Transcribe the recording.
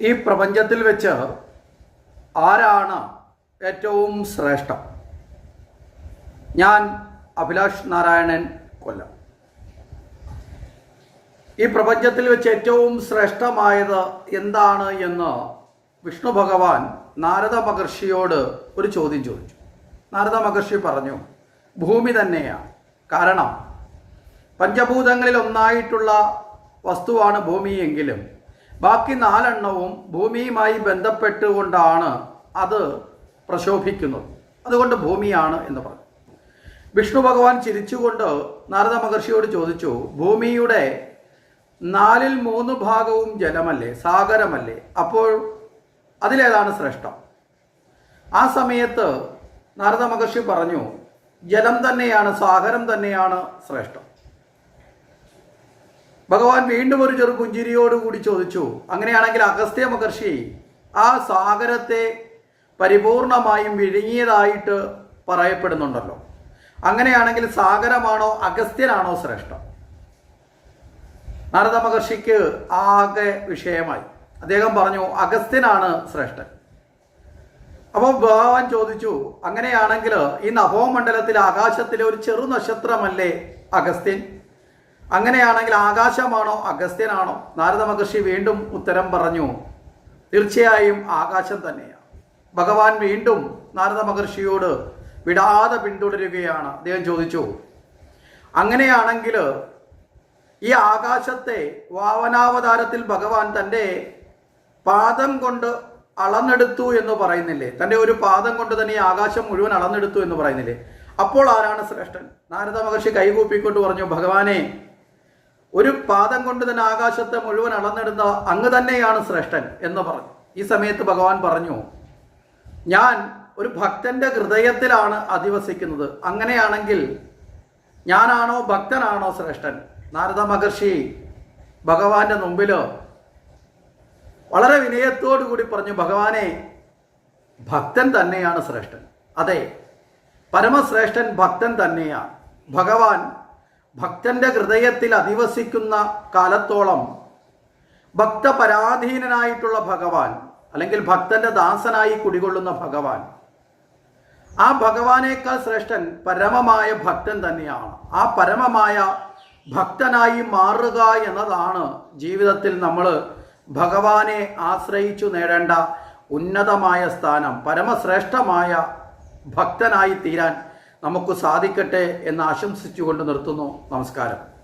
ഈ പ്രപഞ്ചത്തിൽ വെച്ച് ആരാണ് ഏറ്റവും ശ്രേഷ്ഠം? ഞാൻ അഭിലാഷ് നാരായണൻ കൊല്ലം. ഈ പ്രപഞ്ചത്തിൽ വെച്ച് ഏറ്റവും ശ്രേഷ്ഠമായത് എന്താണ് എന്ന് വിഷ്ണു ഭഗവാൻ നാരദ മഹർഷിയോട് ഒരു ചോദ്യം ചോദിച്ചു. നാരദ മഹർഷി പറഞ്ഞു ഭൂമി തന്നെയാണ്. കാരണം പഞ്ചഭൂതങ്ങളിൽ ഒന്നായിട്ടുള്ള വസ്തുവാണ് ഭൂമി എങ്കിലും ബാക്കി നാലെണ്ണവും ഭൂമിയുമായി ബന്ധപ്പെട്ടുകൊണ്ടാണ് അത് പ്രശോഭിക്കുന്നത്. അതുകൊണ്ട് ഭൂമിയാണ് എന്ന് പറഞ്ഞു. വിഷ്ണു ഭഗവാൻ ചിരിച്ചുകൊണ്ട് നാരദ മഹർഷിയോട് ചോദിച്ചു ഭൂമിയുടെ നാലിൽ മൂന്ന് ഭാഗവും ജലമല്ലേ? സാഗരമല്ലേ? അപ്പോൾ അതിലേതാണ് ശ്രേഷ്ഠം. ആ സമയത്ത് നാരദ മഹർഷി പറഞ്ഞു ജലം തന്നെയാണ് സാഗരം തന്നെയാണ് ശ്രേഷ്ഠം. ഭഗവാൻ വീണ്ടും ഒരു ചെറു പുഞ്ചിരിയോടുകൂടി ചോദിച്ചു അങ്ങനെയാണെങ്കിൽ അഗസ്ത്യ മഹർഷി ആ സാഗരത്തെ പരിപൂർണമായും വിഴുങ്ങിയതായിട്ട് പറയപ്പെടുന്നുണ്ടല്ലോ. അങ്ങനെയാണെങ്കിൽ സാഗരമാണോ അഗസ്ത്യനാണോ ശ്രേഷ്ഠം? നാരദ മഹർഷിക്ക് ആകെ വിഷയമായി. അദ്ദേഹം പറഞ്ഞു അഗസ്ത്യനാണ് ശ്രേഷ്ഠൻ. അപ്പോൾ ഭഗവാൻ ചോദിച്ചു അങ്ങനെയാണെങ്കിൽ ഈ നഭോമണ്ഡലത്തിൽ ആകാശത്തിലെ ഒരു ചെറു നക്ഷത്രമല്ലേ അഗസ്ത്യൻ? അങ്ങനെയാണെങ്കിൽ ആകാശമാണോ അഗസ്ത്യനാണോ? നാരദ മഹർഷി വീണ്ടും ഉത്തരം പറഞ്ഞു തീർച്ചയായും ആകാശം തന്നെയാണ്. ഭഗവാൻ വീണ്ടും നാരദ മഹർഷിയോട് വിടാതെ പിന്തുടരുകയാണ്. അദ്ദേഹം ചോദിച്ചു അങ്ങനെയാണെങ്കിൽ ഈ ആകാശത്തെ വാവനാവതാരത്തിൽ ഭഗവാൻ തന്റെ പാദം കൊണ്ട് അളന്നെടുത്തു എന്ന് പറയുന്നില്ലേ? തന്റെ ഒരു പാദം കൊണ്ട് തന്നെ ഈ ആകാശം മുഴുവൻ അളന്നെടുത്തു എന്ന് പറയുന്നില്ലേ? അപ്പോൾ ആരാണ് ശ്രേഷ്ഠൻ? നാരദ മഹർഷി കൈകൂപ്പിക്കൊണ്ട് പറഞ്ഞു ഭഗവാനെ ഒരു പാദം കൊണ്ട് തന്നെ ആകാശത്തെ മുഴുവൻ അളന്നിടുന്ന അങ്ങ് തന്നെയാണ് ശ്രേഷ്ഠൻ എന്ന് പറഞ്ഞു. ഈ സമയത്ത് ഭഗവാൻ പറഞ്ഞു ഞാൻ ഒരു ഭക്തന്റെ ഹൃദയത്തിലാണ് അധിവസിക്കുന്നത്. അങ്ങനെയാണെങ്കിൽ ഞാനാണോ ഭക്തനാണോ ശ്രേഷ്ഠൻ? നാരദ മഹർഷി ഭഗവാന്റെ മുമ്പിൽ വളരെ വിനയത്തോടു കൂടി പറഞ്ഞു ഭഗവാനെ ഭക്തൻ തന്നെയാണ് ശ്രേഷ്ഠൻ. അതെ പരമശ്രേഷ്ഠൻ ഭക്തൻ തന്നെയാണ്. ഭഗവാൻ ഭക്തന്റെ ഹൃദയത്തിൽ അധിവസിക്കുന്ന കാലത്തോളം ഭക്തപരാധീനനായിട്ടുള്ള ഭഗവാൻ അല്ലെങ്കിൽ ഭക്തന്റെ ദാസനായി കുടികൊള്ളുന്ന ഭഗവാൻ ആ ഭഗവാനേക്കാൾ ശ്രേഷ്ഠൻ പരമമായ ഭക്തൻ തന്നെയാണ്. ആ പരമമായ ഭക്തനായി മാറുക എന്നതാണ് ജീവിതത്തിൽ നമ്മൾ ഭഗവാനെ ആശ്രയിച്ചു നേടേണ്ട ഉന്നതമായ സ്ഥാനം പരമശ്രേഷ്ഠമായ ഭക്തനായി തീരാൻ നമുക്ക് സാധിക്കട്ടെ എന്ന് ആശംസിച്ചുകൊണ്ട് നിർത്തുന്നു. നമസ്കാരം.